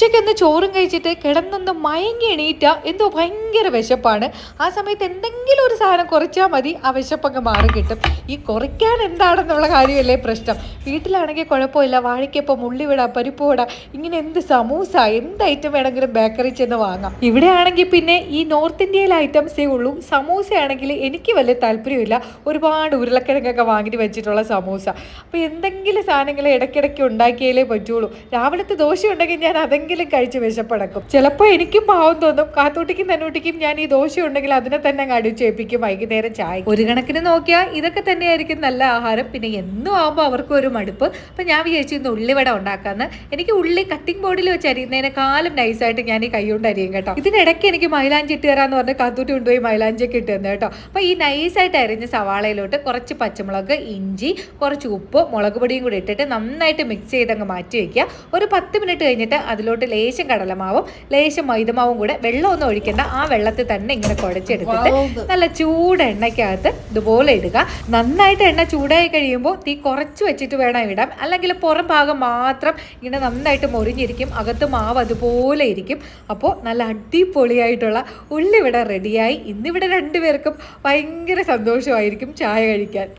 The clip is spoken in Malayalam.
ഉച്ചയ്ക്കൊന്ന് ചോറും കഴിച്ചിട്ട് കിടന്നൊന്ന് മയങ്ങി എണീറ്റ എന്തോ ഭയങ്കര വിശപ്പാണ്. ആ സമയത്ത് എന്തെങ്കിലും ഒരു സാധനം കുറച്ചാൽ മതി ആ വിശപ്പങ്ങ് മാറി കിട്ടും. ഈ കുറയ്ക്കാൻ എന്താണെന്നുള്ള കാര്യമല്ലേ പ്രശ്നം. വീട്ടിലാണെങ്കിൽ കുഴപ്പമില്ല. വാഴയ്ക്കപ്പം ഉള്ളിവിട പരിപ്പുവട ഇങ്ങനെ എന്ത് സമൂസ എന്ത് ഐറ്റം വേണമെങ്കിലും ബേക്കറി ചെന്ന് വാങ്ങാം. ഇവിടെയാണെങ്കിൽ പിന്നെ ഈ നോർത്ത് ഇന്ത്യയിലെ ഐറ്റംസേ ഉള്ളൂ. സമൂസ ആണെങ്കിൽ എനിക്ക് വലിയ താല്പര്യമില്ല. ഒരുപാട് ഉരുളക്കിഴങ്ങൊക്കെ വാങ്ങിയിട്ട് വെച്ചിട്ടുള്ള സമൂസ. അപ്പോൾ എന്തെങ്കിലും സാധനങ്ങൾ ഇടയ്ക്കിടയ്ക്ക് ഉണ്ടാക്കിയാലേ പറ്റുള്ളൂ. രാവിലത്തെ ദോശ ഉണ്ടെങ്കിൽ ഞാൻ അതെങ്കിലും കഴിച്ച് വിശപ്പടക്കും. ചിലപ്പോൾ എനിക്കും പാവം തോന്നും. കാത്തൂട്ടിക്കും തന്നൂട്ടിക്കും ഞാൻ ഈ ദോശ ഉണ്ടെങ്കിൽ അതിനെ തന്നെ കടിച്ചേപ്പിക്കും വൈകുന്നേരം ചായ ഒരു കണക്കിന് നോക്കിയാൽ ഇതൊക്കെ തന്നെയായിരിക്കും നല്ല ആഹാരം. പിന്നെ എന്നും ആകുമ്പോൾ അവർക്കും ഒരു മടുപ്പ്. അപ്പം ഞാൻ വിചാരിച്ചു ഇന്ന് ഉള്ളിവട ഉണ്ടാക്കാന്ന്. എനിക്ക് ഉള്ളി കട്ടിംഗ് ബോർഡിൽ വെച്ച് അരിയുന്നതിനേക്കാളും നൈസായിട്ട് ഞാൻ ഈ കൈ കൊണ്ട് അരിയും കേട്ടോ. ഇതിനിടയ്ക്ക് എനിക്ക് മൈലാഞ്ചി ഇട്ട് തരാമെന്ന് പറഞ്ഞ് കാത്തൂട്ടി കൊണ്ടുപോയി മൈലാഞ്ചിയൊക്കെ ഇട്ട് തന്നെ കേട്ടോ. അപ്പോൾ ഈ നൈസായിട്ട് അരിഞ്ഞ സവാളയിലോട്ട് കുറച്ച് പച്ചമുളക് ഇഞ്ചി കുറച്ച് ഉപ്പ് മുളക് പൊടിയും കൂടി ഇട്ടിട്ട് നന്നായിട്ട് മിക്സ് ചെയ്തങ്ങ് മാറ്റി വയ്ക്കുക ഒരു പത്ത് മിനിറ്റ് കഴിഞ്ഞിട്ട് അതിലോട്ട് ലേശം കടലമാവും ലേശം മൈദമാവും കൂടെ വെള്ളമൊന്നും ഒഴിക്കേണ്ട. ആ വെള്ളത്തിൽ തന്നെ ഇങ്ങനെ കുഴച്ചെടുത്തിട്ട് നല്ല ചൂട് എണ്ണയ്ക്കകത്ത് ഇതുപോലെ ഇടുക. നന്നായിട്ട് എണ്ണ ചൂടായി കഴിയുമ്പോൾ തീ കുറച്ച് വെച്ചിട്ട് വേണം ഇടാം അല്ലെങ്കിൽ പുറം ഭാഗം മാത്രം ഇങ്ങനെ നന്നായിട്ട് മുറിഞ്ഞിരിക്കും. അകത്ത് മാവ് അതുപോലെ ഇരിക്കും. അപ്പോൾ നല്ല അടിപൊളിയായിട്ടുള്ള ഉള്ളിവിടെ റെഡിയായി ഇന്നിവിടെ രണ്ടുപേർക്കും ഭയങ്കര സന്തോഷമായിരിക്കും ചായ കഴിക്കാൻ.